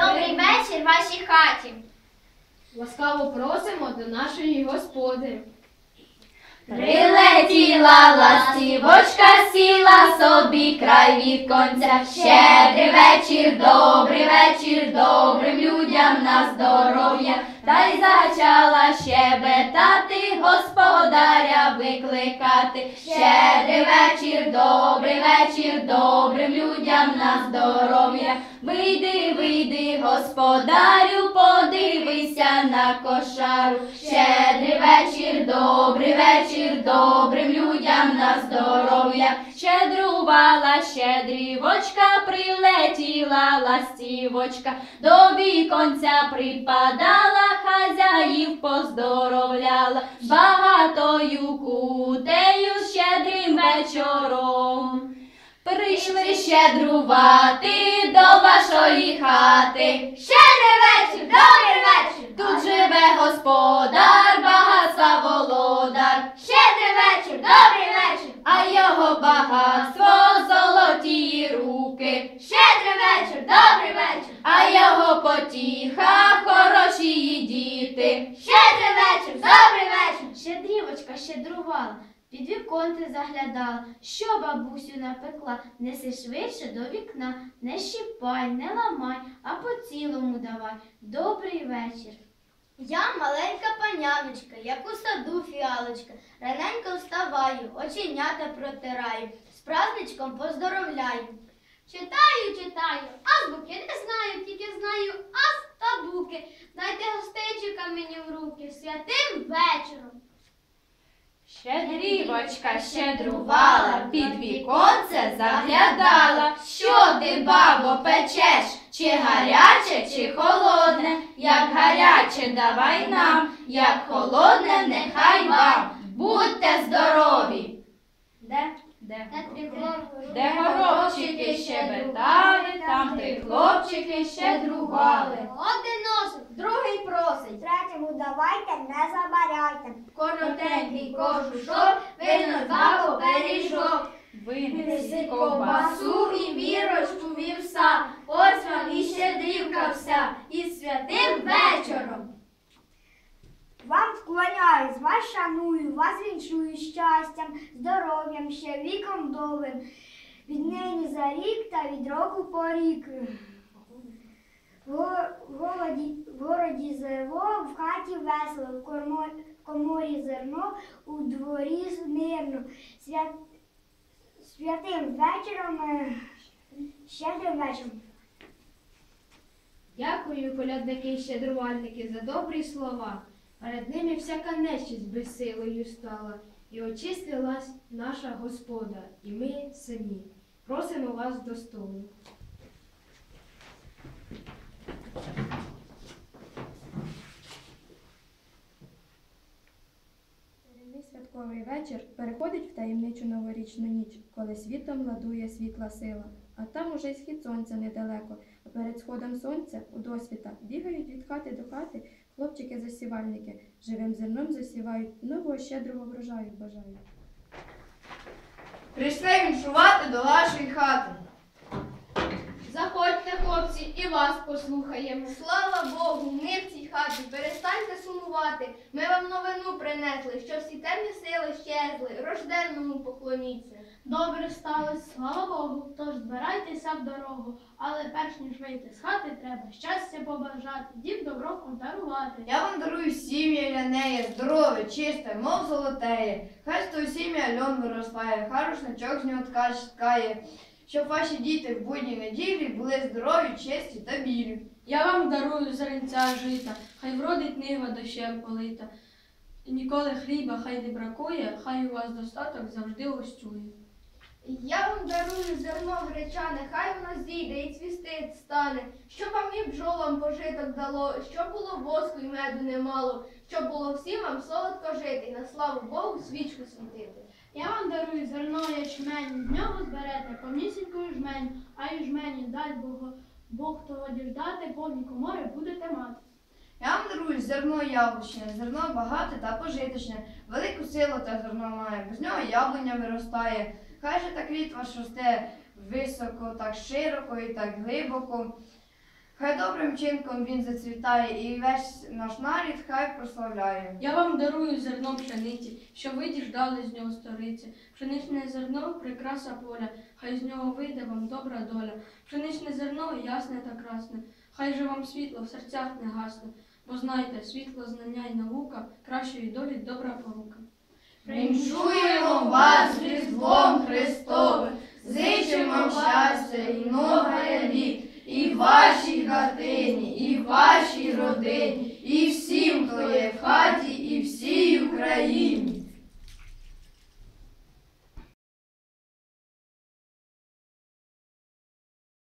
Добрий вечір вашій хаті. Ласкаво просимо до нашої господи. Прилетіла ластівочка, сіла собі край віконця. Щедрий вечір, добрий вечір, добрим людям на здоров'я. Та й зачала щебетати, господаря викликати. Щедрий вечір, добрий вечір, добрим людям на здоров'я. Вийди, вийди, господарю, подивися на кошару. Щедрий вечір, добрий вечір, добрим людям на здоров'я. Щедрувала щедрівочка, прилетіла ластівочка, до віконця припадала, хазяїв поздоровляла, багатою кутею щедрим вечором. Прийшли щедрувати до вашої хати. Щедрий вечір, добрий вечір. Тут живе господар, володар, Щедрий вечір, добрий вечір. а його багатство золоті руки, Щедрий вечір, добрий вечір. а його потіха хороші діти. Щедрий вечір, добрий вечір. Щедрівочка щедрувала, під віконце заглядала. Що бабусю напекла, неси швидше до вікна. Не щіпай, не ламай, а по цілому давай. Добрий вечір. Я маленька паняночка, як у саду фіалочка. Раненько вставаю, оченята протираю, з праздничком поздоровляю. Читаю, читаю, азбуки не знаю, тільки знаю аз та буки. Дайте гостейчика мені в руки святим вечором. Щедрівочка щедрувала, під віконце заглядала. Що ти, бабо, печеш? Чи гаряче, чи холодне? Як гаряче, давай нам, як холодне, нехай вам. Будьте здорові. Де? Де? Де горобчики щебетали, там три хлопчики щедрували. Один носик, другий просить. Третьому давайте, не забаряйте. Коротенький кожушок, видно два пиріжок. Винеси ковбасу і вірочку вівса. Ось вам і щедрівка вся, і святим вечором. Вам вклоняюсь, вас шаную, вас віншую щастям, здоров'ям, ще віком довгим. Віднині за рік та від року по рік. В городі, в городі в хаті весело, в в коморі зерно, у дворі мирно. Свят, святим вечором, е, щедрим вечором. Дякую, колядники і щедрувальники, за добрі слова. Перед ними всяка нечість безсилою стала, і очистилась наша Господа, і ми самі. Просимо вас до столу. Святковий вечір переходить в таємничу новорічну ніч, коли світом ладує світла сила. А там уже й схід сонця недалеко, а перед сходом сонця у досвіта бігають від хати до хати хлопчики-засівальники, живим зерном засівають, нового щедрого врожаю бажають. Прийшли віншувати до вашої хати. Заходьте, хлопці, і вас послухаємо. Слава Богу, ми в цій хаті, перестаньте сумувати. Ми вам новину принесли, що всі темні сили щезли, рожденному поклоніться. Добре сталося, слава Богу, тож збирайтеся в дорогу, але перш ніж вийти з хати, треба щастя побажати, дім добро подарувати. Я вам дарую сім'я ляне, здорове, чисте, мов золотеє. Хай з того сім'я льон виростає, хай рушничок з нього ткач ткає, щоб ваші діти в будні неділі були здорові, чисті та білі. Я вам дарую зеренця жита, хай вродить нива дощем полита. Ніколи хліба хай не бракує, хай у вас достаток завжди гостює. Я вам дарую зерно гречане, хай воно зійде і цвісти стане, щоб вам і бджолам пожиток дало, щоб було воску і меду немало, щоб було всім вам солодко жити, і на славу Богу свічку світити. Я вам дарую зерно ячмень, з нього зберете повнісіньку жмень, а й жмені дай Бог, Бог того діждати, повні комори будете мати. Я вам дарую зерно яблучне, зерно багате та пожиточне, велику силу та зерно має, без нього яблуня виростає. Хай же та квіт ваш росте високо, так широко і так глибоко. Хай добрим чинком він зацвітає, і весь наш нарід хай прославляє. Я вам дарую зерно пшениці, що ви діждали з нього сториці. Пшеничне зерно прикраса поля, хай з нього вийде вам добра доля. Пшеничне зерно ясне та красне, хай же вам світло в серцях не гасне. Бо знайте, світло, знання й наука кращої долі добра порука. Вінчуємо вас з Різдвом Христовим, зичимо вам щастя і много літ, і в вашій хатині, і вашій родині, і всім, хто є в хаті.